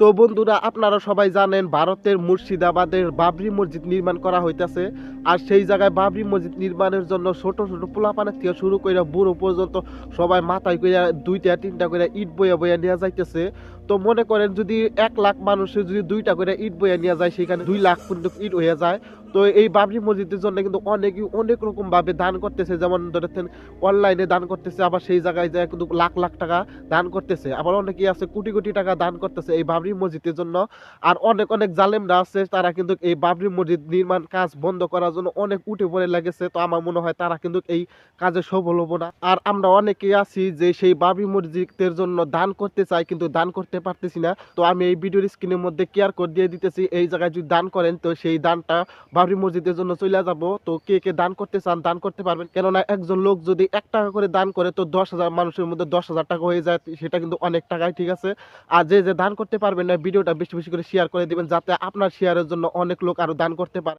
তো বন্ধুরা, আপনারা সবাই জানেন ভারতের মুর্শিদাবাদের বাবরি মসজিদ নির্মাণ করা হইতেছে। আর সেই জায়গায় বাবরি মসজিদ নির্মাণের জন্য ছোট ছোট পোলাপানের থেকে শুরু করে বুড়ো পর্যন্ত সবাই মাথায় করে দুইটা, তিনটা করে ইট বইয়া বইয়া নিয়ে যাইতেছে। তো মনে করেন যদি এক লাখ মানুষের যদি দুইটা করে ইট বইয়া নিয়ে যায়, সেখানে দুই লাখ পর্যন্ত ইট হয়ে যায়। তো এই বাবরি মসজিদের জন্য কিন্তু অনেকে অনেক রকম ভাবে দান করতেছে। যেমন ধরেছেন অনলাইনে দান করতেছে, আবার সেই জায়গায় যায় কিন্তু লাখ লাখ টাকা দান করতেছে। আবার অনেকেই আছে, কোটি কোটি টাকা দান করতেছে এই বাবরি মসজিদের জন্য। আর অনেক অনেক জালেমরা আছে, তারা কিন্তু এই বাবরি মসজিদ নির্মাণ কাজ বন্ধ করার জন্য অনেক উঠে পড়ে লেগেছে। তো আমার মনে হয় তারা কিন্তু এই কাজে সফল হব না। আর আমরা অনেকেই আছি যে সেই বাবরি মসজিদের জন্য দান করতে চাই, কিন্তু দান করতে পারতেছি না। তো আমি এই ভিডিওর স্ক্রিনের মধ্যে কেয়ার কোড দিয়ে দিতেছি, এই জায়গায় যদি দান করেন, তো সেই দানটা বাবরি মসজিদের জন্য চলে যাব। তো কে কে দান করতে চান, দান করতে পারবেন। কেননা একজন লোক যদি এক টাকা করে দান করে, তো দশ হাজার মানুষের মধ্যে দশ হাজার টাকা হয়ে যায়। সেটা কিন্তু অনেক টাকাই, ঠিক আছে? আর যে যে দান করতে পারবেন না, ভিডিওটা বেশি বেশি করে শেয়ার করে দিবেন, যাতে আপনার শেয়ারের জন্য অনেক লোক আরও দান করতে পারে।